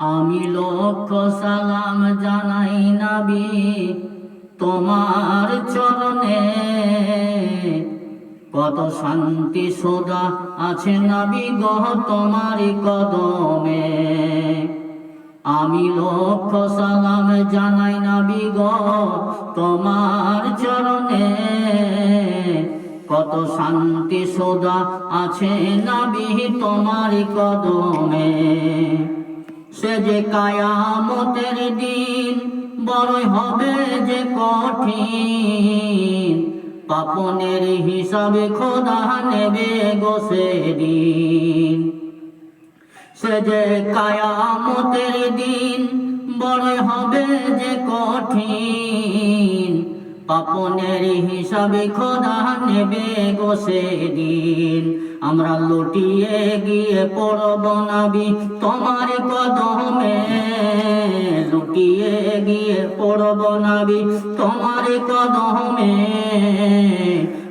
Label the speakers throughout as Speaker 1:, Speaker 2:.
Speaker 1: আমি লক্ষ সালাম জানাই নবী তোমার চরণে। কত শান্তি সোদা আছে নবী গহ তোমার কদমে। আমি লক্ষ সালাম জানাই নবী গ তোমার চরণে। কত শান্তি সোদা আছে নবী তোমার কদমে। সে যে কায়ামতের দিন, বড়ই হবে যে কঠিন। পাপনের হিসাবে খোদা নেবে গোসে দিন সে যে কায়ামতের দিন বড় হবে যে কঠিন। পাপনের হিসাবে খোদা নেবে গো দিন আমরা লুটিয়ে গিয়ে পড়ব নাবি তোমার কদমে। লুটিয়ে গিয়ে পড়ব নাবি তোমার কদমে।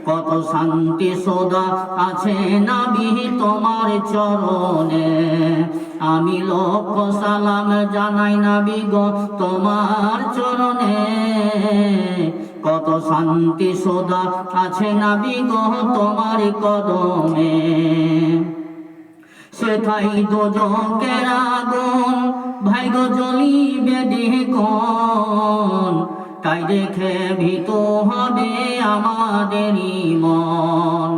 Speaker 1: কত শান্তি সদা আছে নাবি তোমার চরণে। আমি লক্ষ সালাম জানাই নাবি গো তোমার চরণে। কত শান্তি সদা আছে নাবি গো তোমার কদমে। সেথাই দোজকের আগুন ভাই গো জ্বলিবে কোন তাই দেখে ভীত হবে আমাদেরই মন।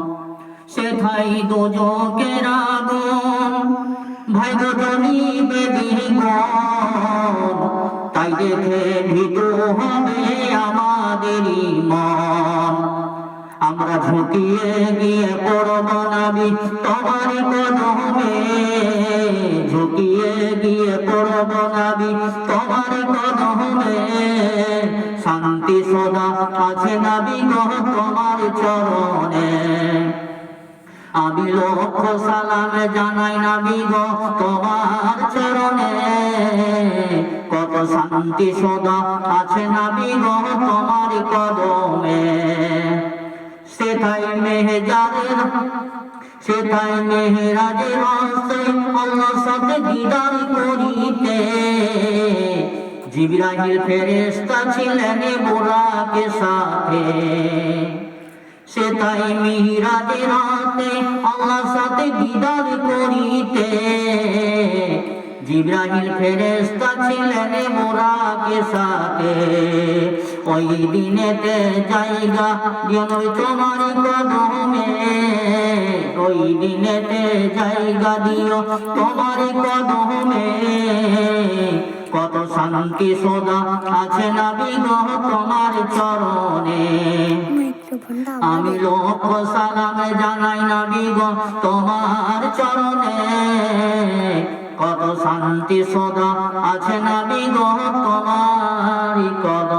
Speaker 1: সেথাই দোজকের আগুন ভাই কোন তাই দেখে ভীত হবে আমাদেরই মন। আমরা ঝুঁকিয়ে গিয়ে পড়ব নাবি, তোমার কদমে। ঝুঁকিয়ে গিয়ে পড়ব নাবি, তোমার কদমে। শান্তি সদা আছে নাবি গো তোমার চরণে আমি লক্ষ সালাম জানাই নাবি গো তোমার চরণে। কত শান্তি সদা আছে নাবি গো তোমার কদমে। সেটাই মেহেজারের সেটাই মেহেরাজের রসে আল্লাহ সাথে দিদার করিতে জিবরাহিল ফেরেশতা ছিলেন বুরাকে সাথে। সে তাই মিহিরাজের রাতে আল্লাহ সাথে দিদার করিতে। জিব্রাহিল ফেরেশতা ছিলেন মোরাকে সাথে। ওই দিনেতে জায়গা দিও তোমার কদমে। ওই দিনেতে জায়গা দিও তোমার কদমে। কত শান্তি সদা আছে না বিগহ তোমার চরণে। আমি লক্ষ সালামে জানাই না বিগ তোমার চরণে। কত শান্তি সদা আছে না বিগ তোমার কদমে।